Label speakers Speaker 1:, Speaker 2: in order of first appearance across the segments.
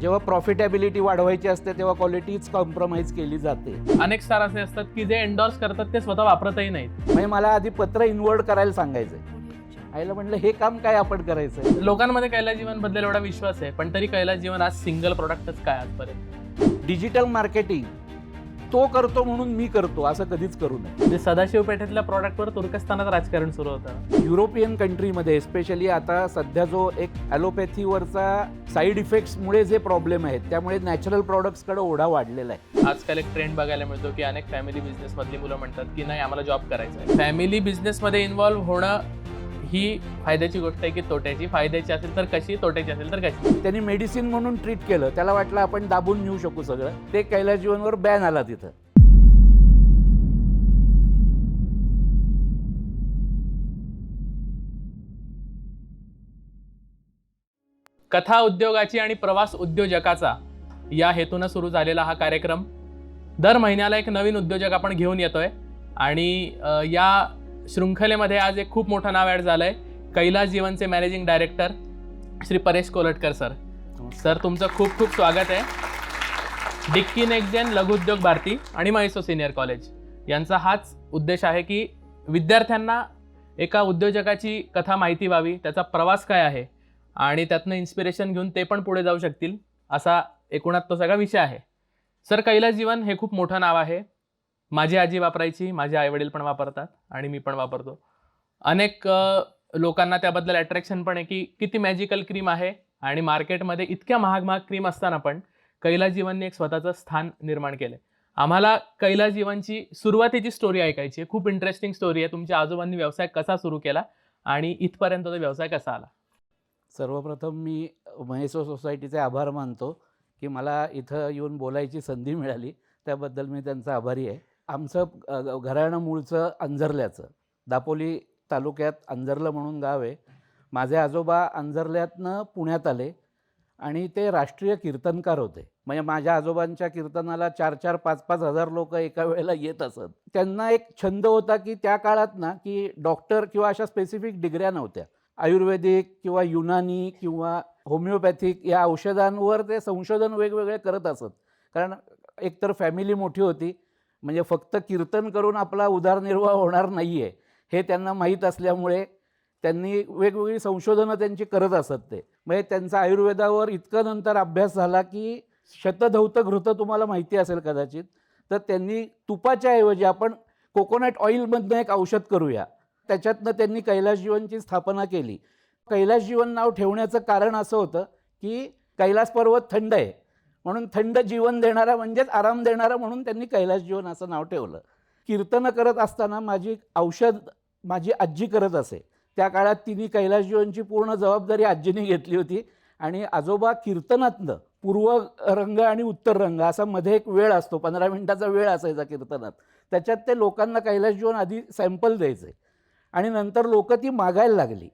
Speaker 1: जेव्हा प्रॉफिटेबिलिटी वाढवायची असते तेव्हा क्वालिटीच कॉम्प्रोमाइज केली जाते.
Speaker 2: अनेक स्टार असे असतात की जे एन्डॉर्स करतात ते स्वतः वापरतही नाहीत.
Speaker 1: म्हणजे मला आधी पत्र इन्वर्ट करायला सांगायचंय. आईला म्हटलं हे काम काय आपण करायचंय?
Speaker 2: लोकांमध्ये कैलास जीवनबद्दल एवढा विश्वास आहे पण तरी कैलास जीवन आज सिंगल प्रोडक्टच काय आजपर्यंत?
Speaker 1: डिजिटल मार्केटिंग तो करतो म्हणून मी करतो असं कधीच करू नये.
Speaker 2: म्हणजे सदाशिव पेठेतल्या प्रॉडक्टवर तुर्कस्तानात राजकारण सुरू होतं.
Speaker 1: युरोपियन कंट्रीमध्ये एस्पेशली आता सध्या जो एक ॲलोपॅथीवरचा साईड इफेक्ट्समुळे जे प्रॉब्लेम आहेत त्यामुळे नॅचरल प्रॉडक्ट्सकडे ओढा वाढलेला आहे.
Speaker 2: आजकाल एक ट्रेंड बघायला मिळतो की अनेक फॅमिली बिझनेस मधली मुलं म्हणतात की नाही आम्हाला जॉब करायचा आहे फॅमिली बिझनेसमध्ये इन्व्हॉल्व्ह होणं ही फायद्याची गोष्ट आहे की तोट्याची. फायद्याची असेल तर कशी तोट्याची असेल तर कशी.
Speaker 1: त्यांनी मेडिसिन म्हणून ट्रीट केलं. त्याला वाटलं आपण दाबून नेऊ शकू सगळं. ते कैलास जीवनवर बॅन आला तिथं.
Speaker 2: कथा उद्योगाची आणि प्रवास उद्योजकाचा या हेतूनं सुरू झालेला हा कार्यक्रम. दर महिन्याला एक नवीन उद्योजक आपण घेऊन येतोय. आणि या शृंखलेमध्ये आज एक खूप मोठं नाव ॲड झालंय. Kailas जीवनचे managing director Shri Paresh Kolatkar sir. Sir तुमचं खूप खूप स्वागत आहे. डिक्की नेक्झेन लघुउद्योग भारती आणि म्हैसो सिनियर कॉलेज. यांचा हाच उद्देश आहे की विद्यार्थ्यांना एका उद्योजकाची कथा माहिती व्हावी त्याचा प्रवास काय आहे आणि त्यातनं इन्स्पिरेशन घेऊन ते पण पुढे जाऊ शकतील असा एकूणात तो सगळा विषय आहे. सर कैलास जीवन हे खूप मोठं नाव आहे. माझी आजी वापरायची माझे आईवडील पण वापरतात आणि मी पण वापरतो. अनेक लोकांना त्याबद्दल अट्रॅक्शन पण आहे की किती मॅजिकल क्रीम आहे आणि मार्केटमध्ये इतक्या महाग महाग क्रीम असताना पण कैला जीवनने एक स्वतःचं स्थान निर्माण केलं. आम्हाला कैला जीवनची सुरुवातीची स्टोरी ऐकायची आहे. खूप इंटरेस्टिंग स्टोरी आहे. तुमच्या आजोबांनी व्यवसाय कसा सुरू केला आणि इथपर्यंत तो व्यवसाय कसा आला?
Speaker 1: सर्वप्रथम मी महेश्वर सोसायटीचे आभार मानतो की मला इथं येऊन बोलायची संधी मिळाली. त्याबद्दल मी त्यांचा आभारी आहे. आमचं घराणं मूळचं अंजरल्याचं. दापोली तालुक्यात अंजरलं म्हणून गाव आहे. माझे आजोबा अंजरल्यातनं पुण्यात आले आणि ते राष्ट्रीय कीर्तनकार होते. म्हणजे माझ्या आजोबांच्या कीर्तनाला चार चार पाच पाच हजार लोक एका वेळेला येत असत. त्यांना एक छंद होता की त्या काळात ना की डॉक्टर किंवा अशा स्पेसिफिक डिग्र्या नव्हत्या. आयुर्वेदिक किंवा युनानी किंवा होमिओपॅथिक या औषधांवर ते संशोधन वेगवेगळे करत असत. कारण एकतर फॅमिली मोठी होती. म्हणजे फक्त कीर्तन करून आपला उदरनिर्वाह होणार नाही आहे हे त्यांना माहीत असल्यामुळे त्यांनी वेगवेगळी संशोधनं त्यांची करत असत ते. म्हणजे त्यांचा आयुर्वेदावर इतकं नंतर अभ्यास झाला की शतधौत घृत तुम्हाला माहिती असेल कदाचित तर त्यांनी तुपाच्या ऐवजी आपण कोकोनट ऑइलमधनं एक औषध करूया. त्याच्यातनं त्यांनी कैलास जीवनची स्थापना केली. कैलास जीवन नाव ठेवण्याचं कारण असं होतं की कैलास पर्वत थंड आहे. म्हणून थंड जीवन देणारा म्हणजेच आराम देणारा म्हणून त्यांनी कैलास जीवन असं नाव ठेवलं. कीर्तनं करत असताना माझी औषध माझी आजी करत असे. त्या काळात तिने कैलास जीवनची पूर्ण जबाबदारी आजीने घेतली होती आणि आजोबा कीर्तनातनं पूर्व रंग आणि उत्तर रंग असा मध्ये एक वेळ असतो पंधरा मिनिटाचा वेळ असायचा कीर्तनात. त्याच्यात ते लोकांना कैलास जीवन आधी सॅम्पल द्यायचे आणि नंतर लोक ती मागायला लागली.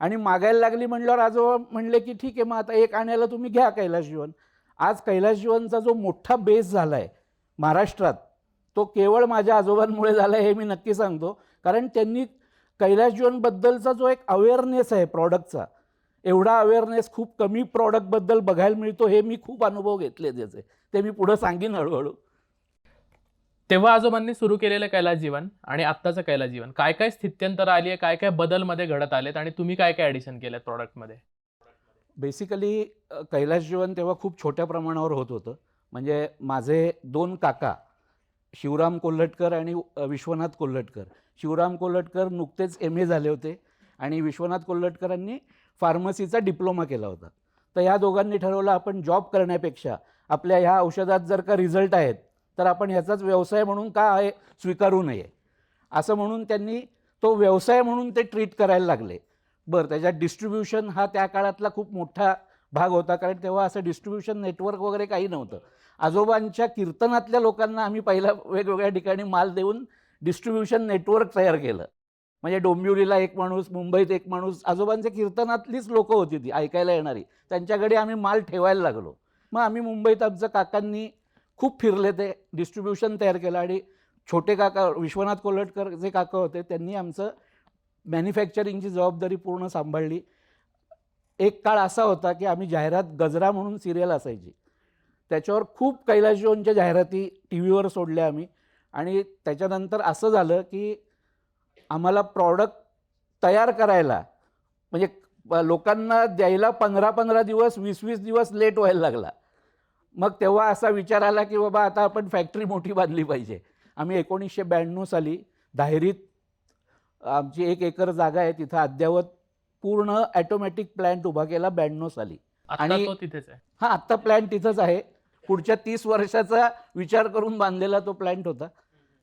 Speaker 1: आणि मागायला लागली म्हणल्यावर आजोबा म्हणले की ठीक आहे मग आता एक आणायला तुम्ही घ्या कैलास जीवन. आज कैलाशजीवांचा जीवनचा जो मोठा बेस झाला आहे महाराष्ट्रात तो केवळ माझ्या आजोबांमुळे झाला आहे हे मी नक्की सांगतो. कारण त्यांनी कैलास जीवनबद्दलचा जो एक अवेअरनेस आहे प्रॉडक्टचा एवढा अवेअरनेस खूप कमी प्रॉडक्टबद्दल बघायला मिळतो हे मी खूप अनुभव घेतले त्याचे. ते मी पुढं सांगेन हळूहळू.
Speaker 2: तेव्हा आजोबांनी सुरू केलेलं कैलास जीवन आणि आत्ताचं कैलास जीवन काय काय स्थित्यंतर आली आहे काय काय बदलमध्ये घडत आलेत आणि तुम्ही काय काय ॲडिशन केलं प्रॉडक्टमध्ये
Speaker 1: बेसिकली कैलाश कैलास जीवन तेव्हा खूप छोट्या प्रमाणावर होत होतं. म्हणजे माझे दोन काका शिवराम कोल्हटकर आणि विश्वनाथ कोल्हटकर. शिवराम कोल्हटकर नुकतेच एम ए झाले होते आणि विश्वनाथ कोल्हटकरांनी फार्मसीचा डिप्लोमा केला होता. तर ह्या दोघांनी ठरवलं आपण जॉब करण्यापेक्षा आपल्या ह्या औषधात जर का रिझल्ट आहेत तर आपण ह्याचाच व्यवसाय म्हणून का आहे स्वीकारू नये. असं म्हणून त्यांनी तो व्यवसाय म्हणून ते ट्रीट करायला लागले. बरं त्याच्यात डिस्ट्रीब्युशन हा त्या काळातला खूप मोठा भाग होता. कारण तेव्हा असं डिस्ट्रीब्युशन नेटवर्क वगैरे काही नव्हतं. आजोबांच्या कीर्तनातल्या लोकांना आम्ही पहिल्या वेगवेगळ्या ठिकाणी माल देऊन डिस्ट्रीब्युशन नेटवर्क तयार केलं. म्हणजे डोंबिवलीला एक माणूस मुंबईत एक माणूस आजोबांच्या कीर्तनातलीच लोकं होती ती ऐकायला येणारी. त्यांच्याकडे आम्ही माल ठेवायला लागलो. मग आम्ही मुंबईत आमचं काकांनी खूप फिरले ते डिस्ट्रीब्युशन तयार केलं. आणि छोटे काका विश्वनाथ कोल्हटकर जे काका होते त्यांनी आमचं मॅन्युफॅक्चरिंगची जबाबदारी पूर्ण सांभाळली. एक काळ असा होता की आम्ही जाहिरात गजरा म्हणून सिरियल असायची. त्याच्यावर खूप कैलाश जोनच्या जाहिराती टी व्हीवर सोडल्या आम्ही. आणि त्याच्यानंतर असं झालं की आम्हाला प्रॉडक्ट तयार करायला म्हणजे लोकांना द्यायला पंधरा पंधरा दिवस वीस वीस दिवस लेट व्हायला लागला. मग तेव्हा असा विचार आला की बाबा आता आपण फॅक्टरी मोठी बांधली पाहिजे. आम्ही एकोणीसशे ब्याण्णव साली दाहेरीत आमची एक एकर जागा आहे तिथं अद्ययावत पूर्ण ॲटोमॅटिक प्लॅन्ट उभा केला ब्याण्णव साली. आणि-
Speaker 2: तो तिथेच आहे.
Speaker 1: हा आत्ता प्लॅन्ट तिथंच आहे. पुढच्या तीस वर्षाचा विचार करून बांधलेला तो प्लॅन्ट होता.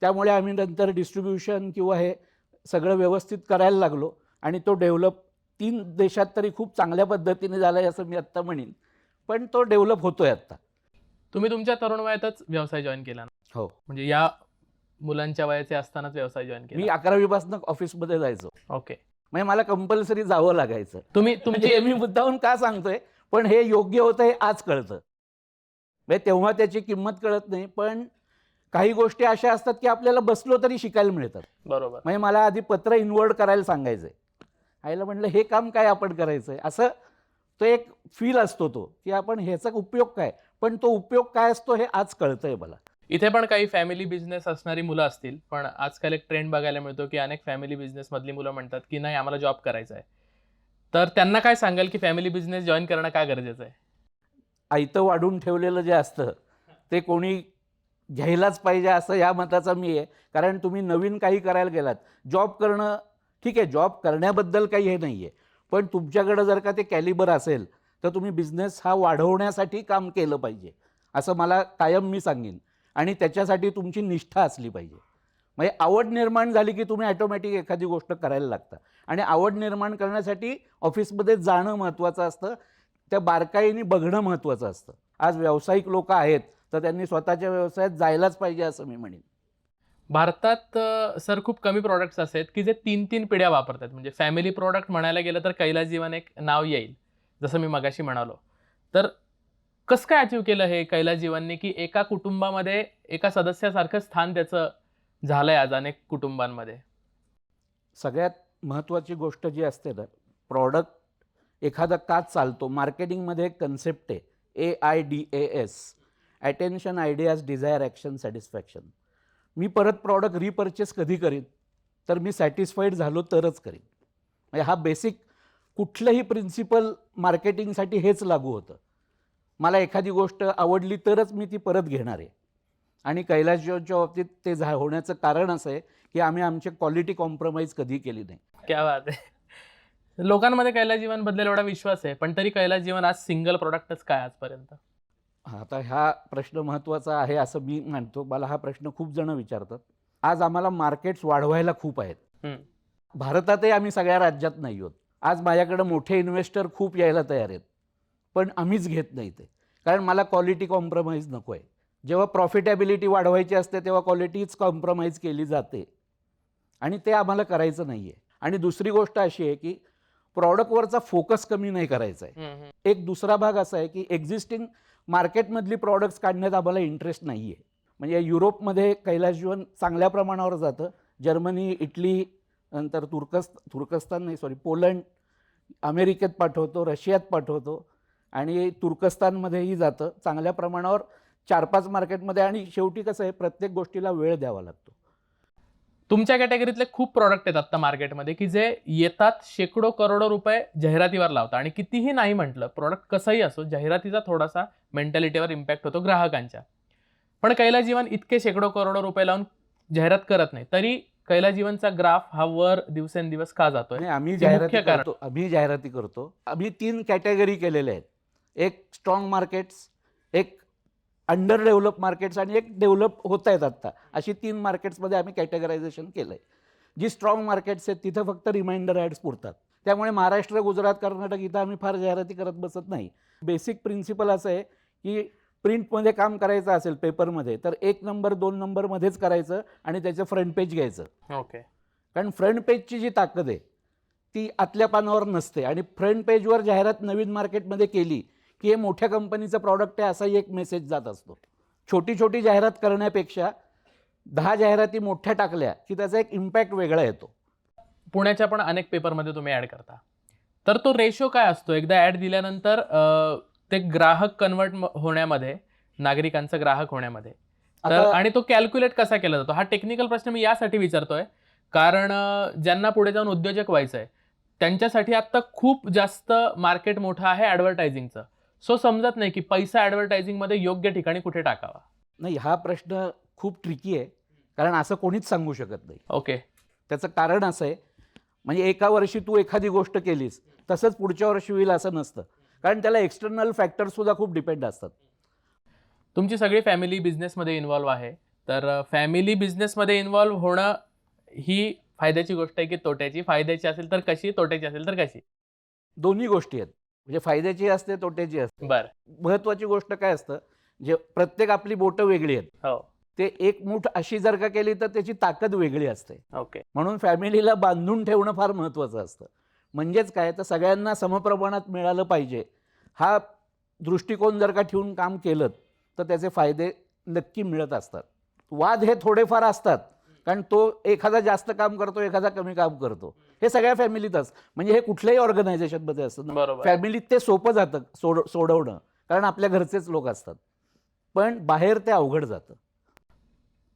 Speaker 1: त्यामुळे आम्ही नंतर डिस्ट्रीब्युशन किंवा हे सगळं व्यवस्थित करायला लागलो. आणि तो डेव्हलप तीन देशात तरी खूप चांगल्या पद्धतीने झाला आहे असं मी आत्ता म्हणेन. पण तो डेव्हलप होतोय आत्ता.
Speaker 2: तुम्ही तुमच्या तरुण वयातच व्यवसाय जॉईन केला ना?
Speaker 1: हो.
Speaker 2: म्हणजे या मुलांच्या वयाचे असतानाच व्यवसाय जॉईन
Speaker 1: मी
Speaker 2: केला
Speaker 1: अकरावीपासून ऑफिसमध्ये जायचो.
Speaker 2: ओके
Speaker 1: म्हणजे मला कंपल्सरी जावं लागायचं.
Speaker 2: तुम्ही
Speaker 1: म्हणजे
Speaker 2: तुमची
Speaker 1: मी मुद्दाहून का सांगतोय? पण हे योग्य होतं हे आज कळतं. म्हणजे तेव्हा त्याची किंमत कळत नाही पण काही गोष्टी अशा असतात की आपल्याला बसलो तरी शिकायला मिळतात.
Speaker 2: बरोबर.
Speaker 1: म्हणजे मला आधी पत्र इन्वर्ट करायला सांगायचं आहे आईला म्हटलं हे काम काय आपण करायचं आहे असं तो एक फील असतो तो की आपण ह्याचा उपयोग काय? पण तो उपयोग काय असतो हे आज कळतंय मला.
Speaker 2: इथे पण काही फॅमिली बिझनेस असणारी मुलं असतील पण आजकाल एक ट्रेंड बघायला मिळतो की अनेक फॅमिली बिझनेसमधली मुलं म्हणतात की नाही आम्हाला जॉब करायचा आहे तर त्यांना काय सांगाल की फॅमिली बिझनेस जॉईन करणं का गरजेचं आहे
Speaker 1: आयतं वाढून ठेवलेलं जे असतं ते कोणी घ्यायलाच पाहिजे असं या मताचा मी आहे. कारण तुम्ही नवीन काही करायला गेलात जॉब करणं ठीक आहे जॉब करण्याबद्दल काही हे नाही आहे पण तुमच्याकडं जर का ते कॅलिबर असेल तर तुम्ही बिझनेस हा वाढवण्यासाठी काम केलं पाहिजे. असं मला कायम मी सांगेन. आणि त्याच्यासाठी तुमची निष्ठा असली पाहिजे. म्हणजे आवड निर्माण झाली की तुम्ही ॲटोमॅटिक एखादी गोष्ट करायला लागता. आणि आवड निर्माण करण्यासाठी ऑफिसमध्ये जाणं महत्त्वाचं असतं. त्या बारकाईने बघणं महत्त्वाचं असतं. आज व्यावसायिक लोक आहेत तर त्यांनी स्वतःच्या व्यवसायात जायलाच पाहिजे असं मी म्हणेन.
Speaker 2: भारतात सर खूप कमी प्रॉडक्ट्स असे आहेत की जे तीन तीन पिढ्या वापरतात. म्हणजे फॅमिली प्रॉडक्ट म्हणायला गेलं तर कैलास जीवन एक नाव येईल जसं मी मगाशी म्हणालो. तर कसं काय अचीव केलं हे कैलाजीवांनी की एका कुटुंबामध्ये एका सदस्यासारखं स्थान त्याचं झालंय आज अनेक कुटुंबांमध्ये?
Speaker 1: सगळ्यात महत्त्वाची गोष्ट जी असते ना प्रॉडक्ट एखादा का चालतो? मार्केटिंगमध्ये एक कन्सेप्ट आहे A I D A S attention ideas desire action satisfaction मी परत प्रॉडक्ट रिपर्चेस कधी करीन? तर मी सॅटिस्फाईड झालो तरच करीन. म्हणजे हा बेसिक कुठलंही प्रिन्सिपल मार्केटिंगसाठी हेच लागू होतं. मला एखादी गोष्ट आवडली तरच मी ती परत घेणार आहे. आणि कैलास बाबतीत ते झा होण्याचं कारण असं आहे की आम्ही आमची क्वालिटी कॉम्प्रोमाइज कधी केली नाही.
Speaker 2: क्या बात आहे. लोकांमध्ये कैलास जीवनबद्दल एवढा विश्वास आहे पण तरी कैलास जीवन आज सिंगल प्रॉडक्टच काय आजपर्यंत?
Speaker 1: हा, आता हा प्रश्न महत्त्वाचा आहे असं मी मानतो. मला हा प्रश्न खूप जण विचारतात. आज आम्हाला मार्केट्स वाढवायला खूप आहेत. भारतातही आम्ही सगळ्या राज्यात नाही आहोत. आज माझ्याकडं मोठे इन्व्हेस्टर खूप यायला तयार आहेत. पण आम्हीच घेत नाही ते. कारण मला क्वालिटी कॉम्प्रोमाइज नको आहे जेव्हा प्रॉफिटेबिलिटी वाढवायची असते तेव्हा क्वालिटीच कॉम्प्रोमाइज केली जाते. आणि ते आम्हाला करायचं नाही आहे आणि दुसरी गोष्ट अशी आहे की प्रॉडक्टवरचा फोकस कमी नाही करायचा आहे एक दुसरा भाग असा आहे की एक्झिस्टिंग मार्केटमधली प्रॉडक्ट्स काढण्यात आम्हाला इंटरेस्ट नाही आहे म्हणजे युरोपमध्ये कैलास जीवन चांगल्या प्रमाणावर जातं. जर्मनी इटली नंतर तुर्कस तुर्कस्तान नाही सॉरी पोलंड अमेरिकेत पाठवतो रशियात पाठवतो. आणि तुर्कस्तानमध्येही जातं. चांगल्या प्रमाणावर चार पाच मार्केटमध्ये आणि शेवटी कसं आहे प्रत्येक गोष्टीला वेळ द्यावा लागतो.
Speaker 2: तुमच्या कॅटेगरीतले खूप प्रॉडक्ट आहेत आता मार्केटमध्ये की जे येतात शेकडो करोडो रुपये जाहिरातीवर लावतात. आणि कितीही नाही म्हटलं प्रॉडक्ट कसंही असो जाहिरातीचा थोडासा मेंटॅलिटीवर इम्पॅक्ट होतो ग्राहकांच्या. पण कैलास जीवन इतके शेकडो करोडो रुपये लावून जाहिरात करत नाही तरी कैलास जीवनचा ग्राफ हा वर दिवसेंदिवस का जातोय?
Speaker 1: आणि आम्ही जाहिराती. करतो आम्ही जाहिराती करतो. आम्ही तीन कॅटेगरी केलेल्या आहेत. एक स्ट्रॉंग मार्केट्स एक अंडर डेव्हलप मार्केट्स आणि एक डेव्हलप होत आहेत आत्ता अशी तीन मार्केट्समध्ये आम्ही कॅटेगरायझेशन केलं आहे जी स्ट्रॉंग मार्केट्स आहेत तिथं फक्त रिमाइंडर ॲड्स पुरतात. त्यामुळे महाराष्ट्र गुजरात कर्नाटक इथं आम्ही फार जाहिराती करत बसत नाही. बेसिक प्रिन्सिपल असं आहे की प्रिंटमध्ये काम करायचं असेल पेपरमध्ये तर एक नंबर दोन नंबरमध्येच करायचं आणि त्याचं फ्रंट पेज घ्यायचं.
Speaker 2: ओके
Speaker 1: कारण फ्रंट पेजची जी ताकद आहे ती आतल्या पानावर नसते. आणि फ्रंट पेजवर जाहिरात नवीन मार्केटमध्ये केली की हे मोठ्या कंपनीचं प्रॉडक्ट आहे असाही एक मेसेज जात असतो. छोटी छोटी जाहिरात करण्यापेक्षा दहा जाहिराती मोठ्या टाकल्या की त्याचा एक इम्पॅक्ट वेगळा येतो.
Speaker 2: पुण्याच्या पण अनेक पेपरमध्ये तुम्ही ऍड करता. तर तो रेशो काय असतो? एकदा ऍड दिल्यानंतर ते ग्राहक कन्वर्ट होण्यामध्ये नागरिकांचा ग्राहक होण्यामध्ये. तर आणि तो कॅल्क्युलेट कसा केला जातो? हा टेक्निकल प्रश्न मी यासाठी विचारतोय. कारण ज्यांना पुढे जाऊन उद्योजक व्हायचं आहे त्यांच्यासाठी आता खूप जास्त मार्केट मोठं आहे ॲडव्हर्टायझिंगचं सो समजत नाही की पैसा ॲडव्हर्टायझिंगमध्ये योग्य ठिकाणी कुठे टाकावा.
Speaker 1: नाही हा प्रश्न खूप ट्रिकी आहे कारण असं कोणीच सांगू शकत नाही.
Speaker 2: ओके
Speaker 1: त्याचं कारण असं आहे म्हणजे एका वर्षी तू एखादी गोष्ट केलीस तसंच पुढच्या वर्षी होईल असं नसतं. कारण त्याला एक्सटर्नल फॅक्टरसुद्धा खूप डिपेंड असतात.
Speaker 2: तुमची सगळी फॅमिली बिझनेसमध्ये इन्व्हॉल्व्ह आहे. तर फॅमिली बिझनेसमध्ये इन्व्हॉल्व्ह होणं ही फायद्याची गोष्ट आहे की तोट्याची. फायद्याची असेल तर कशी तोट्याची असेल तर कशी?
Speaker 1: दोन्ही गोष्टी आहेत. म्हणजे फायद्याची असते तोट्याची असते.
Speaker 2: बरं.
Speaker 1: महत्त्वाची गोष्ट काय असतं जे प्रत्येक आपली बोटं वेगळी आहेत.
Speaker 2: हो.
Speaker 1: ते एक मूठ अशी जर का केली तर त्याची ताकद वेगळी असते.
Speaker 2: ओके.
Speaker 1: म्हणून फॅमिलीला बांधून ठेवणं फार महत्त्वाचं असतं. म्हणजेच काय तर सगळ्यांना समप्रमाणात मिळालं पाहिजे. हा दृष्टिकोन जर का ठेवून काम केलं तर त्याचे फायदे नक्की मिळत असतात. वाद हे थोडेफार असतात. कारण तो एखादा जास्त काम करतो एखादा कमी काम करतो. हे सगळ्या फॅमिलीतच. म्हणजे हे कुठल्याही ऑर्गनायझेशनमध्ये असतं फॅमिलीत ते सोपं जातं सोड सोडवणं. कारण आपल्या घरचेच लोक असतात. पण बाहेर ते अवघड जातं.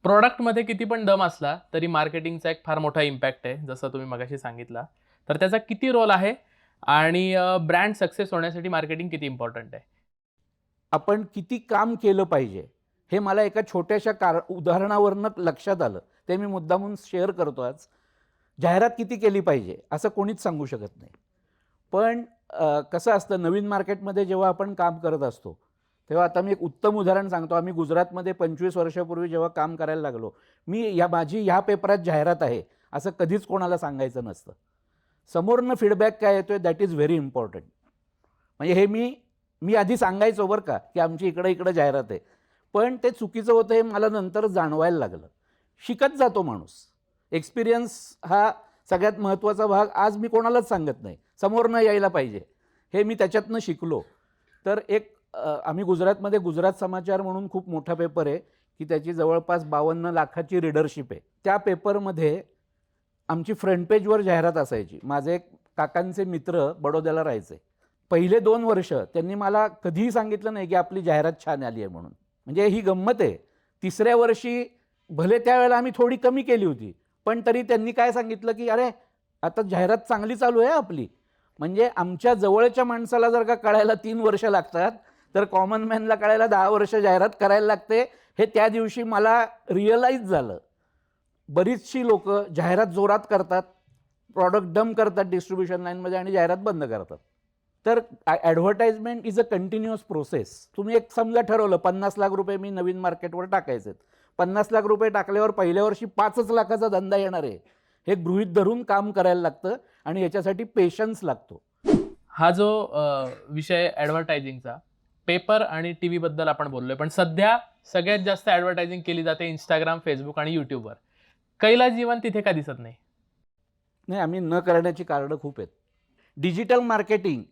Speaker 2: प्रॉडक्टमध्ये किती पण दम असला तरी मार्केटिंगचा एक फार मोठा इम्पॅक्ट आहे जसं तुम्ही मगाशी सांगितला. तर त्याचा किती रोल आहे? आणि ब्रँड सक्सेस होण्यासाठी मार्केटिंग किती इम्पॉर्टंट आहे?
Speaker 1: आपण किती काम केलं पाहिजे हे मला एका छोट्याशा कार उदाहरणावरनं लक्षात आलं. ते मी मुद्दामून शेअर करतो आज. जाहिरात किती केली पाहिजे असं कोणीच सांगू शकत नाही. पण कसं असतं नवीन मार्केटमध्ये जेव्हा आपण काम करत असतो तेव्हा आता मी एक उत्तम उदाहरण सांगतो. आम्ही गुजरातमध्ये पंचवीस वर्षापूर्वी जेव्हा काम करायला लागलो मी या माझी ह्या पेपरात जाहिरात आहे असं कधीच कोणाला सांगायचं नसतं. समोरनं फीडबॅक काय येतो आहे दॅट इज व्हेरी इम्पॉर्टंट म्हणजे हे मी मी आधी सांगायचो बरं का की आमची इकडं इकडं जाहिरात आहे. पण ते चुकीचं होतं हे मला नंतर जाणवायला लागलं. शिकत जातो माणूस. एक्सपिरियन्स हा सगळ्यात महत्त्वाचा भाग. आज मी कोणालाच सांगत नाही. समोर न यायला पाहिजे. हे मी त्याच्यातनं शिकलो. तर एक आम्ही गुजरातमध्ये गुजरात समाचार म्हणून खूप मोठा पेपर आहे की त्याची जवळपास बावन्न लाखाची रिडरशिप आहे. त्या पेपरमध्ये आमची फ्रंट पेजवर जाहिरात असायची. माझे एक काकांचे मित्र बडोद्याला राहायचे. पहिले दोन वर्ष त्यांनी मला कधीही सांगितलं नाही की आपली जाहिरात छान आली आहे म्हणून. म्हणजे ही गंमत आहे. तिसऱ्या वर्षी भले त्यावेळेला आम्ही थोडी कमी केली होती पण तरी त्यांनी काय सांगितलं की अरे आता जाहिरात चांगली चालू आहे आपली. म्हणजे आमच्या जवळच्या माणसाला जर का कळायला तीन वर्ष लागतात तर कॉमन मॅनला कळायला दहा वर्ष जाहिरात करायला लागते हे त्या दिवशी मला रिअलाईज झालं. बरीचशी लोक जाहिरात जोरात करतात प्रॉडक्ट डम करतात डिस्ट्रीब्युशन लाईनमध्ये आणि जाहिरात बंद करतात. तर advertisement is a continuous process तुम्ही एक समजा ठरवलं पन्नास लाख रुपये मी नवीन मार्केटवर टाकायचे पन्नास लाख रुपये टाकल्यावर पहिल्या वर्षी पाचच लाखाचा धंदा येणार आहे. हे गृहीत धरून काम करायला लागतं आणि याच्यासाठी पेशन्स लागतो.
Speaker 2: हा जो विषय ॲडव्हर्टायझिंगचा पेपर आणि टी व्हीबद्दल आपण बोललोय पण सध्या सगळ्यात जास्त ॲडव्हर्टायझिंग केली जाते इंस्टाग्राम फेसबुक आणि यूट्यूबवर कैलास जीवन तिथे का दिसत नाही?
Speaker 1: नाही आम्ही न करण्याची कारणं खूप आहेत. डिजिटल मार्केटिंग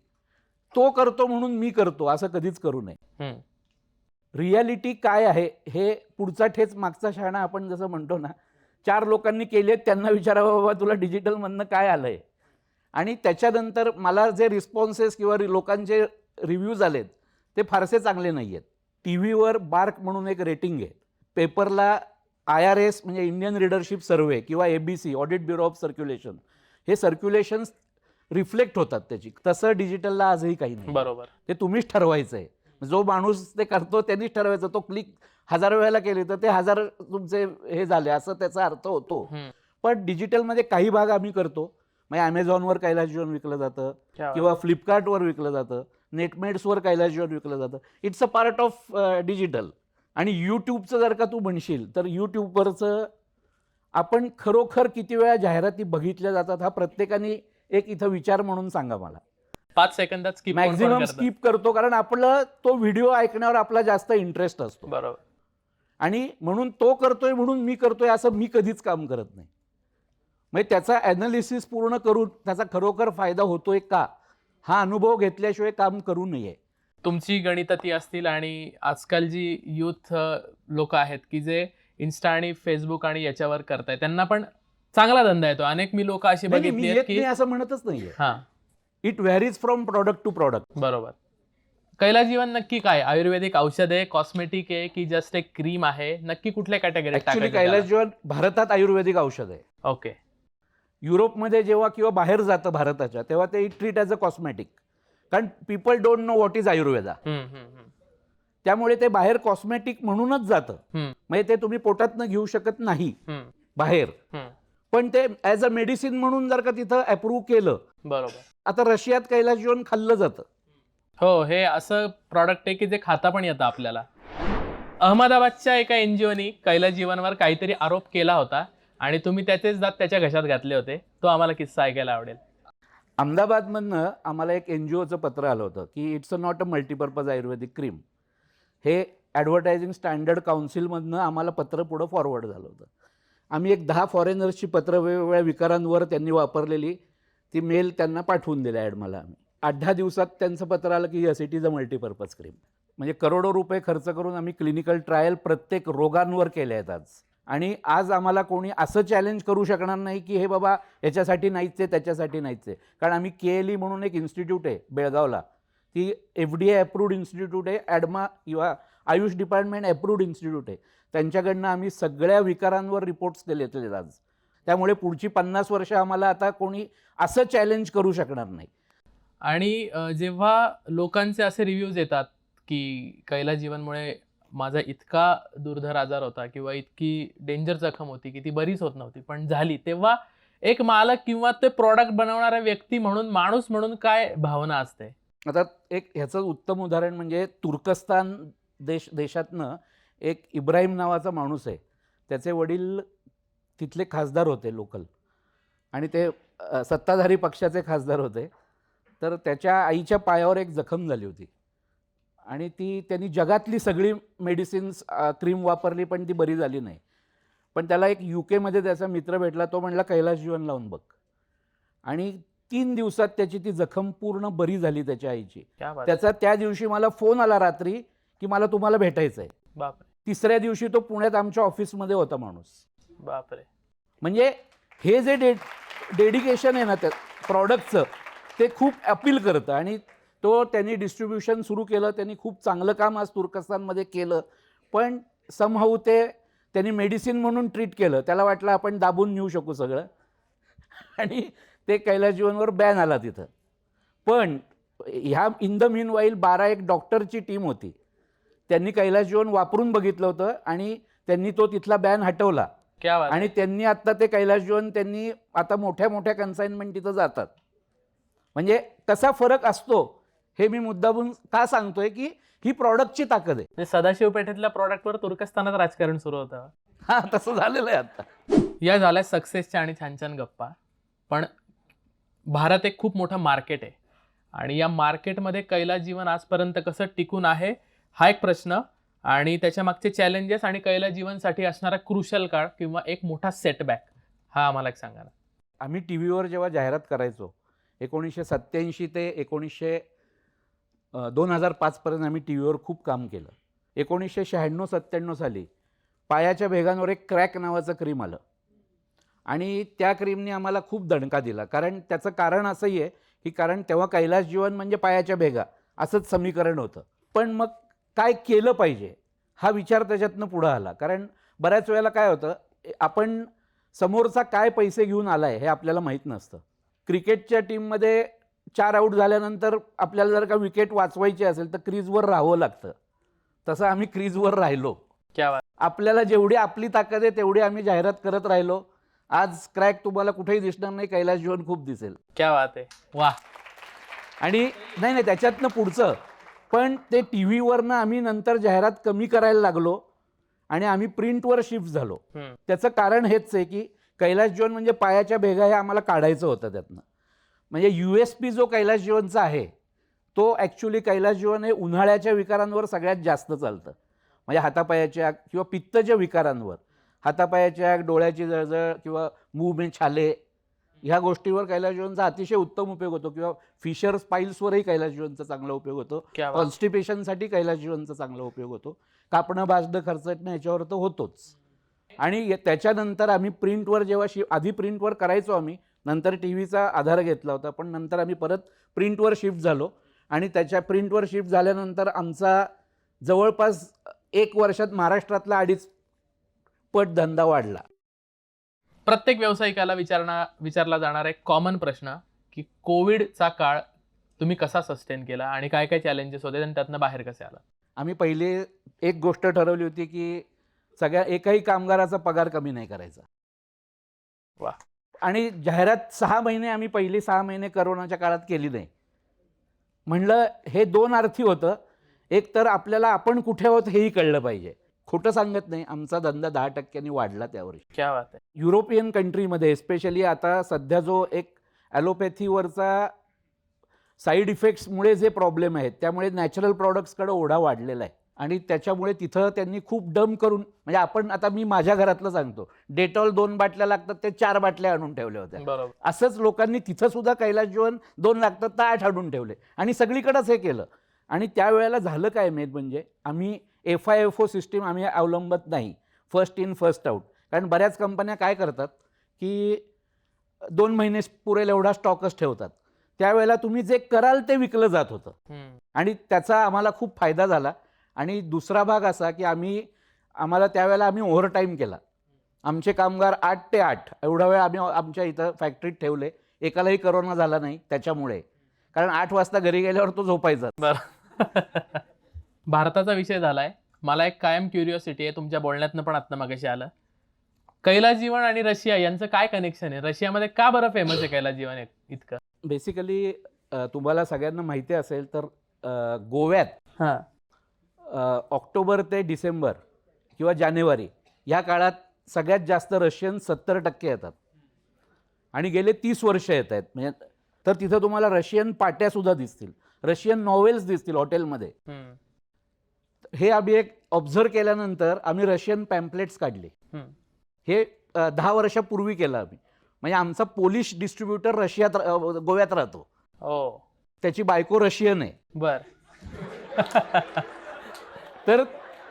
Speaker 1: तो करतो म्हणून मी करतो असं कधीच करू नये. रियालिटी काय आहे हे पुढचा ठेच मागचा शहाणा आपण जसं म्हणतो ना चार लोकांनी केले त्यांना विचारावं बाबा तुला डिजिटलमधनं काय आलं आहे आणि त्याच्यानंतर मला जे रिस्पॉन्सेस किंवा लोकांचे रिव्ह्यूज आलेत ते फारसे चांगले नाही आहेत टी व्हीवर बार्क म्हणून एक रेटिंग आहे. पेपरला आय आर एस म्हणजे इंडियन रिडरशिप सर्वे किंवा A B C audit bureau of circulation हे सर्क्युलेशन्स रिफ्लेक्ट होतात त्याची. तसं डिजिटलला आजही काही नाही.
Speaker 2: बरोबर.
Speaker 1: ते तुम्हीच ठरवायचं आहे जो माणूस ते करतो त्यांनीच ठरवायचं. तो क्लिक हजार वेळेला केले तर ते हजार तुमचे हे झाले असं त्याचा अर्थ होतो. पण डिजिटलमध्ये काही भाग आम्ही करतो. म्हणजे ॲमेझॉनवर कैलास जीवन विकलं जातं. किंवा फ्लिपकार्टवर विकलं जातं. नेटमेट्सवर कैलास जीवन विकलं जातं. It's a part of digital आणि यूट्यूबचं जर का तू म्हणशील तर यूट्यूबवरचं आपण खरोखर किती वेळा जाहिराती बघितल्या जातात हा प्रत्येकाने एक इथं विचार म्हणून सांगा मला.
Speaker 2: पाच सेकंदात स्किप
Speaker 1: मॅक्झिमम स्किप करतो? कारण आपलं तो व्हिडिओ ऐकण्यावर आपला जास्त इंटरेस्ट असतो.
Speaker 2: बरोबर.
Speaker 1: आणि म्हणून तो करतोय म्हणून मी करतोय असं मी कधीच काम करत नाही. म्हणजे त्याचा ॲनालिसिस पूर्ण करून त्याचा खरोखर फायदा होतोय का? हा अनुभव घेतल्याशिवाय काम करू नये.
Speaker 2: तुमची गणित ती असतील आणि आजकाल जी युथ लोक आहेत की जे इन्स्टा आणि फेसबुक आणि याच्यावर करताय त्यांना पण चांगला धंदा येतो. अनेक मी लोक अशी
Speaker 1: नाही, नाही,
Speaker 2: बघितली
Speaker 1: नाही असं म्हणतच नाहीये.
Speaker 2: हा.
Speaker 1: It varies from product to product
Speaker 2: बरोबर. कैलास जीवन नक्की काय? आयुर्वेदिक औषध आहे कॉस्मेटिक आहे की जस्ट एक क्रीम आहे? नक्की कुठल्या कॅटेगरीत
Speaker 1: ऍक्च्युली कैलास जीवन भारतात आयुर्वेदिक औषध आहे.
Speaker 2: ओके
Speaker 1: युरोपमध्ये जेव्हा किंवा बाहेर जातं भारताच्या तेव्हा ते ट्रीट ॲज अ कॉस्मेटिक कारण people don't know what is Ayurveda त्यामुळे ते बाहेर कॉस्मेटिक म्हणूनच जातं. म्हणजे ते तुम्ही पोटातनं घेऊ शकत नाही. बाहेर. पण ते ॲज अ मेडिसिन म्हणून जर का तिथं अप्रूव्ह केलं
Speaker 2: बरोबर.
Speaker 1: आता रशियात कैलास जीवन खाल्लं जातं.
Speaker 2: हो हे असं प्रॉडक्ट आहे की जे खाता पण येतं आपल्याला. अहमदाबादच्या एका एनजीओनी कैलास जीवनवर काहीतरी आरोप केला होता आणि तुम्ही त्याचेच दात त्याच्या घशात घातले होते. तो आम्हाला किस्सा ऐकायला आवडेल.
Speaker 1: अहमदाबादमधनं आम्हाला एक एन जी ओचं पत्र आलं होतं की it's a not a multipurpose ayurvedic cream हे ॲडव्हर्टायझिंग स्टँडर्ड काउन्सिलमधनं आम्हाला पत्र पुढं फॉरवर्ड झालं होतं. आम्ही एक दहा फॉरेनर्सची पत्र वेगवेगळ्या विकारांवर त्यांनी वापरलेली ती मेल त्यांना पाठवून दिल्या ॲड मला आम्ही. आठ दहा दिवसात त्यांचं पत्र आलं की yes it is a multipurpose cream म्हणजे करोडो रुपये खर्च करून आम्ही क्लिनिकल ट्रायल प्रत्येक रोगांवर केले आहेत आज. आणि आज आम्हाला कोणी असं चॅलेंज करू शकणार नाही की हे बाबा याच्यासाठी नाहीच आहे त्याच्यासाठी नाहीच आहे. कारण आम्ही के एल ई म्हणून एक इन्स्टिट्यूट आहे बेळगावला. ती F D A approved institute आहे ॲडमा किंवा आयुष डिपार्टमेंट अप्रूव्ड इन्स्टिट्यूट आहे. त्यांच्याकडनं आम्ही सगळ्या विकारांवर रिपोर्ट्स केले आहेत आज. त्यामुळे पुढची पन्नास वर्ष आम्हाला आता कोणी असं चॅलेंज करू शकणार नाही.
Speaker 2: आणि जेव्हा लोकांचे असे रिव्ह्यूज येतात की कैलास जीवनमुळे माझा इतका दुर्धर आजार होता किंवा इतकी डेंजर जखम होती की ती बरीच होत नव्हती पण झाली. तेव्हा एक मालक किंवा ते प्रॉडक्ट बनवणारा व्यक्ती म्हणून माणूस म्हणून काय भावना असते?
Speaker 1: आता एक ह्याचं उत्तम उदाहरण म्हणजे तुर्कस्तान देश देशातनं एक इब्राहिम नावाचा माणूस आहे. त्याचे वडील तिथले खासदार होते लोकल. आणि ते अ, सत्ताधारी पक्षाचे खासदार होते. तर त्याच्या आईच्या पायावर एक जखम झाली होती. आणि ती त्यांनी जगातली सगळी मेडिसिन्स क्रीम वापरली पण ती बरी झाली नाही. पण त्याला एक यू केमध्ये त्याचा मित्र भेटला तो म्हणला कैलास जीवन लावून बघ. आणि तीन दिवसात त्याची ती जखम पूर्ण बरी झाली त्याच्या आईची.
Speaker 2: क्या बात
Speaker 1: त्याचा त्या दिवशी मला फोन आला रात्री की मला तुम्हाला भेटायचं आहे.
Speaker 2: बापरे.
Speaker 1: तिसऱ्या दिवशी तो पुण्यात आमच्या ऑफिसमध्ये होता माणूस.
Speaker 2: बापरे.
Speaker 1: म्हणजे हे जे डे डेडिकेशन आहे ना त्या प्रॉडक्टचं ते खूप अपील करतं. आणि तो त्यांनी डिस्ट्रीब्युशन सुरू केलं त्यांनी खूप चांगलं काम आज तुर्कस्तानमध्ये केलं. पण समहाऊ ते त्यांनी मेडिसिन म्हणून ट्रीट केलं. त्याला वाटलं आपण दाबून नेऊ शकू सगळं. आणि ते कैलास जीवनवर बॅन आला तिथं. पण ह्या इन द मीन वाईल बारा एक डॉक्टरची टीम होती. त्यांनी कैलास जीवन वापरून बघितलं होतं आणि त्यांनी तो तिथला बॅन हटवला.
Speaker 2: क्या बात
Speaker 1: आणि त्यांनी आत्ता ते कैलास जीवन त्यांनी आता मोठ्या मोठ्या कन्साइनमेंट तिथं जातात. म्हणजे तसा फरक असतो. हे मी मुद्दामून का सांगतोय की ही प्रॉडक्टची ताकद आहे.
Speaker 2: म्हणजे सदाशिव पेठेतल्या प्रॉडक्टवर तुर्कस्तानात राजकारण सुरू होतं.
Speaker 1: हा तसं झालेलं आहे आता.
Speaker 2: या झाल्या सक्सेसच्या आणि छान छान गप्पा. पण भारत एक खूप मोठं मार्केट आहे. आणि या मार्केटमध्ये कैलास जीवन आजपर्यंत कसं टिकून आहे हा एक प्रश्न. आणि त्याच्या मागचे चॅलेंजेस आणि कैला जीवनसाठी असणारा क्रुशल काळ किंवा एक मोठा सेटबॅक हा आम्हाला एक सांगा ना.
Speaker 1: आम्ही टी व्हीवर जेव्हा जाहिरात करायचो एकोणीसशे सत्त्याऐंशी ते एकोणीसशे दोन हजार पाचपर्यंत आम्ही टी व्हीवर खूप काम केलं. एकोणीसशे शहाण्णव सत्त्याण्णव साली पायाच्या भेगांवर एक क्रॅक नावाचं क्रीम आलं. आणि त्या क्रीमने आम्हाला खूप दणका दिला. कारण त्याचं कारण असंही आहे की कारण तेव्हा कैलास जीवन म्हणजे पायाच्या भेगा असंच समीकरण होतं. पण मग काय केलं पाहिजे हा विचार त्याच्यातनं पुढं आला. कारण बऱ्याच वेळेला काय होतं आपण समोरचा काय पैसे घेऊन आला आहे हे आपल्याला माहीत नसतं. क्रिकेटच्या टीममध्ये चार आऊट झाल्यानंतर आपल्याला जर का विकेट वाचवायची असेल तर क्रीजवर राहावं लागतं. तसं आम्ही क्रीजवर राहिलो.
Speaker 2: क्या बात.
Speaker 1: आपल्याला जेवढी आपली ताकद आहे तेवढी आम्ही जाहिरात करत राहिलो. आज क्रॅक तुम्हाला कुठेही दिसणार नाही कैलास जीवन खूप दिसेल.
Speaker 2: क्या बात आहे. वा
Speaker 1: आणि नाही नाही त्याच्यातनं पुढचं. पण ते टी व्हीवरनं आम्ही नंतर जाहिरात कमी करायला लागलो आणि आम्ही प्रिंटवर शिफ्ट झालो. त्याचं कारण हेच आहे की कैलास जीवन म्हणजे पायाच्या भेगा हे आम्हाला काढायचं होतं त्यातनं. म्हणजे यू एस पी जो कैलास जीवनचा आहे तो ॲक्च्युली कैलास जीवन हे उन्हाळ्याच्या विकारांवर सगळ्यात जास्त चालतं. म्हणजे हातापायाच्या किंवा पित्तच्या विकारांवर. हातापायाच्या डोळ्याची जळजळ किंवा मूवमेंट छाले ह्या गोष्टीवर कैलास जीवनचा अतिशय उत्तम उपयोग होतो किंवा फिशर स्पाईल्सवरही कैलास जीवनचा चांगला उपयोग होतो. कॉन्स्टिपेशनसाठी कैलास जीवनचा चांगला उपयोग होतो. कापणं भाजणं खर्चटणं याच्यावर तर होतोच. आणि त्याच्यानंतर आम्ही प्रिंटवर जेव्हा शि आधी प्रिंटवर करायचो आम्ही नंतर टी व्हीचा आधार घेतला होता पण नंतर आम्ही परत प्रिंटवर शिफ्ट झालो. आणि त्याच्या प्रिंटवर शिफ्ट झाल्यानंतर आमचा जवळपास एक वर्षात महाराष्ट्रातला अडीच पट धंदा वाढला.
Speaker 2: प्रत्येक व्यावसायिकाला विचारणा विचारला जाणारा एक कॉमन प्रश्न की कोविडचा काळ तुम्ही कसा सस्टेन केला आणि काय काय चॅलेंजेस होते आणि त्यातनं बाहेर कसे आला
Speaker 1: आम्ही पहिले एक गोष्ट ठरवली होती की सगळ्या एकही कामगाराचा पगार कमी नाही करायचा.
Speaker 2: वा.
Speaker 1: आणि जाहिरात सहा महिने आम्ही पहिली सहा महिने करोनाच्या काळात केली नाही. म्हणलं हे दोन अर्थी होतं. एक तर आपल्याला आपण कुठे आहोत हेही कळलं पाहिजे. खोटं सांगत नाही. आमचा धंदा दहा टक्क्यांनी वाढला त्यावर्षी
Speaker 2: क्या बात आहे.
Speaker 1: युरोपियन कंट्रीमध्ये एस्पेशली आता सध्या जो एक ॲलोपॅथीवरचा साईड इफेक्ट्समुळे जे प्रॉब्लेम आहेत त्यामुळे नॅचरल प्रॉडक्ट्सकडे ओढा वाढलेला आहे. आणि त्याच्यामुळे तिथं त्यांनी खूप डम करून म्हणजे आपण आता मी माझ्या घरातलं सांगतो. डेटॉल दोन बाटल्या लागतात ते चार बाटल्या आणून ठेवल्या होत्या.
Speaker 2: बरोबर.
Speaker 1: असंच लोकांनी तिथं सुद्धा कैलास जीवन दोन लागतात तर आठ आणून ठेवले. आणि सगळीकडंच हे केलं. आणि त्यावेळेला झालं काय मेन म्हणजे आम्ही F I F O system आम्ही अवलंबत नाही. फर्स्ट इन फर्स्ट आऊट कारण बऱ्याच कंपन्या काय करतात की दोन महिने पुरेल एवढा स्टॉकच ठेवतात. त्यावेळेला तुम्ही जे कराल ते विकलं जात होतं. आणि त्याचा आम्हाला खूप फायदा झाला. आणि दुसरा भाग असा की आम्ही आम्हाला त्यावेळेला आम्ही ओव्हरटाईम केला. आमचे कामगार आठ ते आठ. एवढा वेळ आम्ही आमच्या इथं फॅक्टरीत ठेवले. एकालाही करोना झाला नाही त्याच्यामुळे. कारण आठ वाजता घरी गेल्यावर तो झोपायचा.
Speaker 2: भारताचा विषय झालाय. मला एक कायम क्युरिओसिटी आहे. तुमच्या बोलण्यातनं पण आत्ता मागाशी आलं. कैलास जीवन आणि रशिया यांचं काय कनेक्शन आहे? रशियामध्ये का बरं फेमस आहे कैलास जीवन एक- इतकं
Speaker 1: बेसिकली तुम्हाला सगळ्यांना माहिती असेल तर गोव्यात
Speaker 2: हां.
Speaker 1: ऑक्टोबर ते डिसेंबर किंवा जानेवारी या काळात सगळ्यात जास्त रशियन सत्तर टक्के येतात. आणि गेले तीस वर्ष येत आहेत. म्हणजे तर तिथं तुम्हाला रशियन पाट्यासुद्धा दिसतील. रशियन नॉवेल्स दिसतील हॉटेलमध्ये. हे आम्ही एक ऑब्झर्व केल्यानंतर आम्ही रशियन पॅम्पलेट्स काढले. हे. दहा वर्षापूर्वी केलं आम्ही. म्हणजे आमचा पोलिश डिस्ट्रीब्युटर रशियात गोव्यात राहतो.
Speaker 2: ओ
Speaker 1: त्याची बायको रशियन आहे.
Speaker 2: बर.
Speaker 1: तर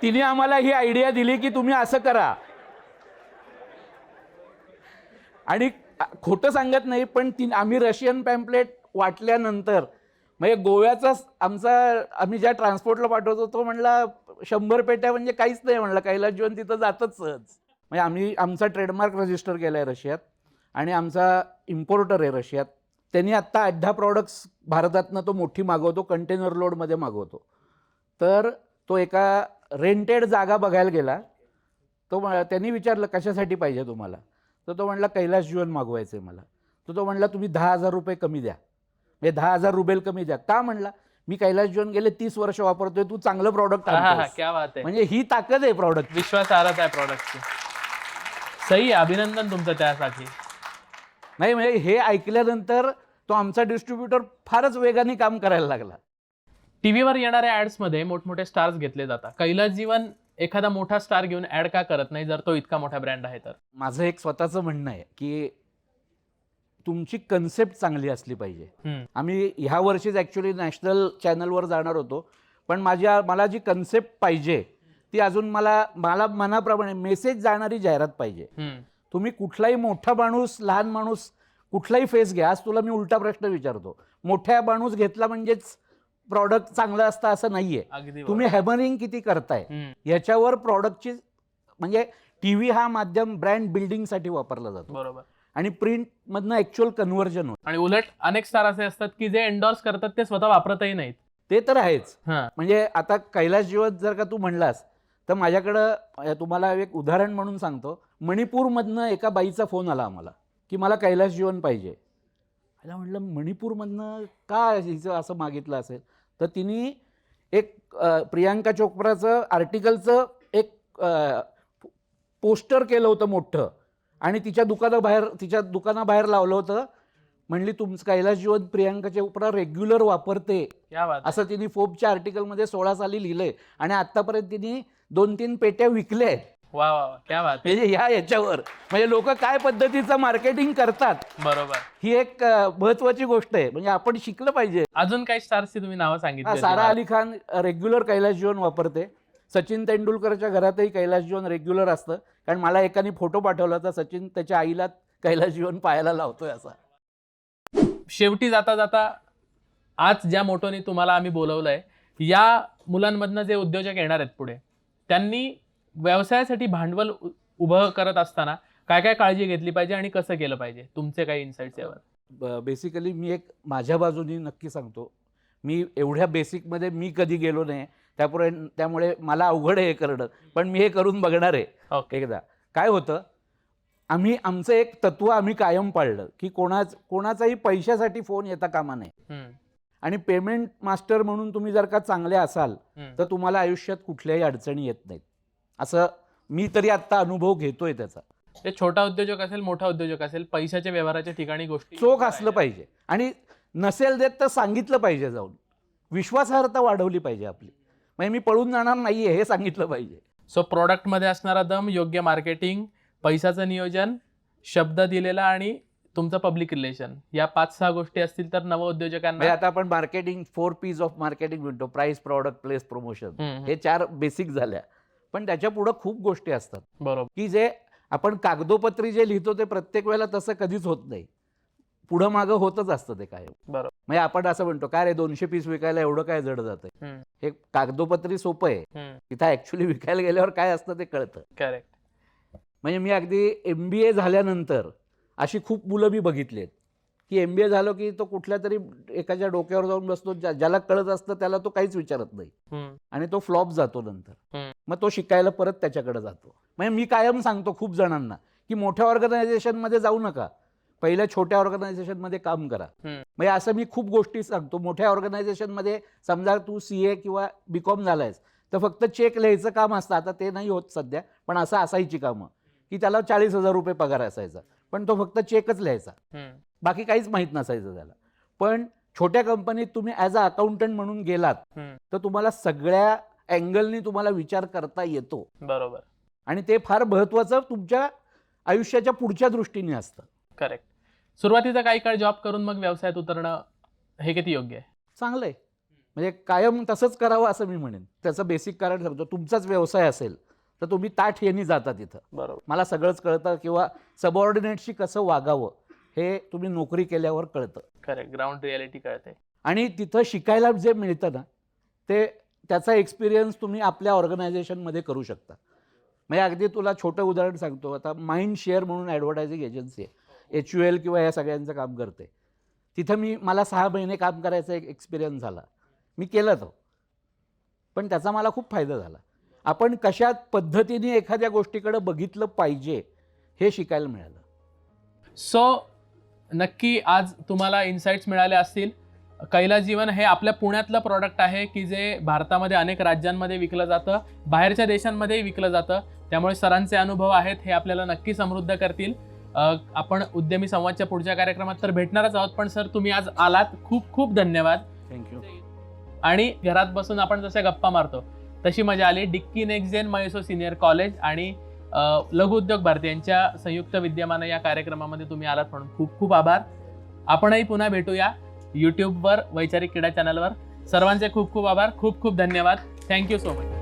Speaker 1: तिने आम्हाला ही आयडिया दिली की तुम्ही असं करा. आणि खोटं सांगत नाही पण ती आम्ही रशियन पॅम्पलेट वाटल्यानंतर म्हणजे गोव्याचाच आमचा आम्ही ज्या ट्रान्सपोर्टला पाठवतो तो म्हणला शंभर पेट्या म्हणजे काहीच नाही म्हणला कैलास जीवन तिथं जातच सहज. म्हणजे आम्ही आमचा ट्रेडमार्क रजिस्टर केला आहे रशियात आणि आमचा इम्पोर्टर आहे रशियात. त्यांनी आत्ता आठ प्रॉडक्ट्स भारतातनं तो मोठी मागवतो कंटेनर लोडमध्ये मागवतो. तर तो एका रेंटेड जागा बघायला गेला. तो त्यांनी विचारलं कशासाठी पाहिजे तुम्हाला? तर तो म्हणला कैलास जीवन मागवायचं आहे मला. तर तो म्हणला तुम्ही दहा हजार रुपये कमी द्या. म्हणजे दहा हजार रुबेल कमी द्या. का म्हणला? मी कैलास जीवन गेले तीस वर्ष वापरतोय तू चांगलं प्रॉडक्ट
Speaker 2: क्या बात आहे.
Speaker 1: म्हणजे ही ताकद आहे प्रॉडक्ट
Speaker 2: विश्वासार्हता आहे प्रॉडक्टची सही अभिनंदन तुमचं त्यासाठी.
Speaker 1: नाही म्हणजे हे ऐकल्यानंतर तो आमचा डिस्ट्रीब्युटर फारच वेगाने काम करायला लागला.
Speaker 2: टीव्हीवर येणाऱ्या ऍड्समध्ये मोठमोठे स्टार्स घेतले जातात. कैलास जीवन एखादा मोठा स्टार घेऊन ऍड का करत नाही जर तो इतका मोठा ब्रँड आहे तर?
Speaker 1: माझं एक स्वतःचं म्हणणं आहे की तुमची कन्सेप्ट चांगली असली पाहिजे. आम्ही ह्या वर्षीच ॲक्च्युली नॅशनल चॅनलवर जाणार होतो. पण माझ्या मला जी कन्सेप्ट पाहिजे ती अजून मला मला मनाप्रमाणे मेसेज जाणारी जाहिरात पाहिजे. तुम्ही कुठलाही मोठा माणूस लहान माणूस कुठलाही फेस घ्या आज तुला मी उलटा प्रश्न विचारतो. मोठ्या माणूस घेतला म्हणजेच प्रॉडक्ट चांगलं असतं असं नाही आहे
Speaker 2: अगदी
Speaker 1: तुम्ही हॅमरिंग किती करताय. याच्यावर प्रॉडक्टची म्हणजे टी व्ही हा माध्यम ब्रँड बिल्डिंगसाठी वापरला जातो.
Speaker 2: बरोबर.
Speaker 1: आणि प्रिंटमधनं ॲक्च्युअल कन्व्हर्जन होतं.
Speaker 2: आणि उलट अनेक स्टार असे असतात की जे एन्डॉर्स करतात ते स्वतः वापरतही नाहीत.
Speaker 1: ते तर आहेच.
Speaker 2: हा.
Speaker 1: म्हणजे आता कैलास जीवन जर का तू म्हणलास तर माझ्याकडं अ, तुम्हाला एक उदाहरण म्हणून सांगतो. मणिपूरमधनं एका बाईचा फोन आला आम्हाला की मला कैलास जीवन पाहिजे. मला म्हटलं मणिपूरमधनं का हिचं असं मागितलं असेल? तर तिने एक अ, प्रियांका चोप्राचं आर्टिकलचं एक पोस्टर केलं होतं मोठं. आणि तिच्या दुकानाबाहेर तिच्या दुकानाबाहेर लावलं होतं. म्हणली तुमचं कैलास जीवन प्रियांका चोप्रा रेग्युलर वापरते.
Speaker 2: क्या बात आहे.
Speaker 1: असं तिने फोबच्या आर्टिकलमध्ये सोळा साली लिहिलंय. आणि आतापर्यंत तिने दोन तीन पेट्या विकल्या आहेत.
Speaker 2: वा वा वा क्या बात आहे.
Speaker 1: म्हणजे ह्या याच्यावर. म्हणजे लोक काय पद्धतीचं मार्केटिंग करतात?
Speaker 2: बरोबर.
Speaker 1: ही एक अ, महत्वाची गोष्ट आहे. म्हणजे आपण शिकलं पाहिजे.
Speaker 2: अजून काही स्टार्सची तुम्ही नावं
Speaker 1: हा,
Speaker 2: सांगितली
Speaker 1: सारा अली खान रेग्युलर कैलास जीवन वापरते. सचिन तेंडुलकरच्या घरातही कैलास जीवन रेग्युलर असतं. कारण मला एकाने फोटो पाठवला होता सचिन त्याच्या आईला कैलास जीवन पाहायला लावतोय असा.
Speaker 2: शेवटी जाता जाता आज ज्या मोटोनी तुम्हाला आम्ही बोलवलंय या मुलांमधनं जे उद्योजक येणार आहेत पुढे त्यांनी व्यवसायासाठी भांडवल उभं करत असताना काय काय काळजी घेतली पाहिजे आणि कसं केलं पाहिजे? तुमचे काही इन्साइट्स यावर.
Speaker 1: बेसिकली मी एक माझ्या बाजूनी नक्की सांगतो मी एवढ्या बेसिकमध्ये मी कधी गेलो नाही त्यापुढे त्यामुळे मला अवघड आहे हे करणं. पण मी हे करून बघणार आहे. एकदा. काय होतं? आम्ही आमचं एक तत्व आम्ही कायम पाळलं की कोणाच कोणाचाही पैशासाठी फोन येता कामा नये.
Speaker 2: हम्म,
Speaker 1: आणि पेमेंट मास्टर म्हणून तुम्ही जर का चांगले असाल
Speaker 2: हम्म.
Speaker 1: तर तुम्हाला आयुष्यात कुठल्याही अडचणी येत नाहीत. असं मी तरी आत्ता अनुभव घेतोय त्याचा.
Speaker 2: ते छोटा उद्योजक असेल मोठा उद्योजक असेल पैशाच्या व्यवहाराच्या ठिकाणी गोष्टी
Speaker 1: चोख असलं पाहिजे. आणि नसेल देत तर सांगितलं पाहिजे जाऊन. विश्वासार्हता वाढवली पाहिजे आपली. म्हणजे मी पळून जाणार नाहीये हे सांगितलं पाहिजे.
Speaker 2: सो प्रॉडक्टमध्ये असणारा दम योग्य मार्केटिंग पैशाचं नियोजन शब्द दिलेला आणि तुमचं पब्लिक रिलेशन या पाच सहा गोष्टी असतील तर नव
Speaker 1: म्हणजे
Speaker 2: उद्योजकांना
Speaker 1: आता आपण marketing four Ps of marketing म्हणतो. Price product place promotion. हे चार बेसिक झाल्या. पण त्याच्या पुढं खूप गोष्टी असतात.
Speaker 2: बरोबर.
Speaker 1: की जे आपण कागदोपत्री जे लिहितो ते प्रत्येक वेळेला तसं कधीच होत नाही. पुढं मागं होतच असतं ते काय
Speaker 2: बरोबर.
Speaker 1: म्हणजे आपण असं म्हणतो काय रे दोनशे पीस विकायला एवढं काय जड जातं
Speaker 2: हम्म,
Speaker 1: हे कागदोपत्री सोपं आहे.
Speaker 2: हम्म.
Speaker 1: तिथं ऍक्च्युली विकायला गेल्यावर काय असतं ते कळतं.
Speaker 2: करेक्ट
Speaker 1: म्हणजे मी अगदी एम बी ए झाल्यानंतर अशी खूप मुलं मी बघितली आहेत की एम बी ए झालो की तो कुठल्या तरी एकाच्या डोक्यावर जाऊन बसतो ज्या- ज्याला कळत असतं त्याला तो काहीच विचारत नाही.
Speaker 2: हम्म,
Speaker 1: आणि तो फ्लॉप जातो नंतर.
Speaker 2: हम्म.
Speaker 1: मग तो शिकायला परत त्याच्याकडे जातो. म्हणजे मी कायम सांगतो खूप जणांना की मोठ्या ऑर्गनायझेशनमध्ये जाऊ नका. पहिल्या छोट्या ऑर्गनायझेशनमध्ये काम करा. म्हणजे असं मी खूप गोष्टी सांगतो. मोठ्या ऑर्गनायझेशनमध्ये समजा तू सी ए किंवा बी कॉम झालायस तर फक्त चेक लिहायचं काम असतं. आता ते नाही होत सध्या पण असं असायची कामं की त्याला चाळीस हजार रुपये पगार असायचा. पण तो फक्त चेकच लिहायचा. बाकी काहीच माहीत नसायचं त्याला. पण छोट्या कंपनीत तुम्ही ॲज अ अकाउंटंट म्हणून गेलात. तर तुम्हाला सगळ्या अँगलनी तुम्हाला विचार करता येतो.
Speaker 2: बरोबर.
Speaker 1: आणि ते फार महत्त्वाचं तुमच्या आयुष्याच्या पुढच्या दृष्टीने असतं.
Speaker 2: करेक्ट सुरुवातीचा काही काळ जॉब करून मग व्यवसायात उतरणं हे किती योग्य आहे?
Speaker 1: चांगलं आहे. म्हणजे कायम तसंच करावं असं मी म्हणेन. त्याचं बेसिक कारण सांगतो तुमचाच व्यवसाय असेल तर तुम्ही ताठ यांनी जाता तिथं.
Speaker 2: बरोबर.
Speaker 1: मला सगळंच कळतं किंवा सबऑर्डिनेटशी कसं वागावं हे तुम्ही नोकरी केल्यावर कळतं.
Speaker 2: करेक्ट ग्राउंड रियालिटी कळते
Speaker 1: आणि तिथं शिकायला जे मिळतं ना ते त्याचा एक्सपिरियन्स तुम्ही आपल्या ऑर्गनायझेशनमध्ये करू शकता. म्हणजे अगदी तुला छोटं उदाहरण सांगतो. आता माइंड शेअर म्हणून ॲडव्हर्टायझिंग एजन्सी आहे. एच यू एल किंवा या सगळ्यांचं काम करते. तिथं मी मला सहा महिने काम करायचा एक एक्सपिरियन्स झाला. मी केला तो. पण त्याचा मला खूप फायदा झाला. आपण कशा पद्धतीने एखाद्या गोष्टीकडे बघितलं पाहिजे हे शिकायला मिळालं.
Speaker 2: सो नक्की आज तुम्हाला इन्साइट्स मिळाले असतील. कैला जीवन हे आपल्या पुण्यातलं प्रॉडक्ट आहे की जे भारतामध्ये अनेक राज्यांमध्ये विकलं जातं बाहेरच्या देशांमध्येही विकलं जातं. त्यामुळे सरांचे अनुभव आहेत हे आपल्याला नक्की समृद्ध करतील. आपण उद्यमी संवादच्या पुढच्या कार्यक्रमात तर भेटणारच आहोत पण सर तुम्ही आज आलात. खूप खूप धन्यवाद.
Speaker 1: थँक्यू
Speaker 2: आणि घरात बसून आपण जशा गप्पा मारतो तशी मजा आली. डिक्की नेक्झेन मयसो सिनियर कॉलेज आणि अ, लघु उद्योग भारती यांच्या संयुक्त विद्यमानं या कार्यक्रमामध्ये तुम्ही आलात म्हणून खूप खूप आभार. आपणही पुन्हा भेटूया यूट्यूबवर वैचारिक क्रीडा चॅनलवर. सर्वांचे खूप खूप आभार. खूप खूप धन्यवाद. Thank you so much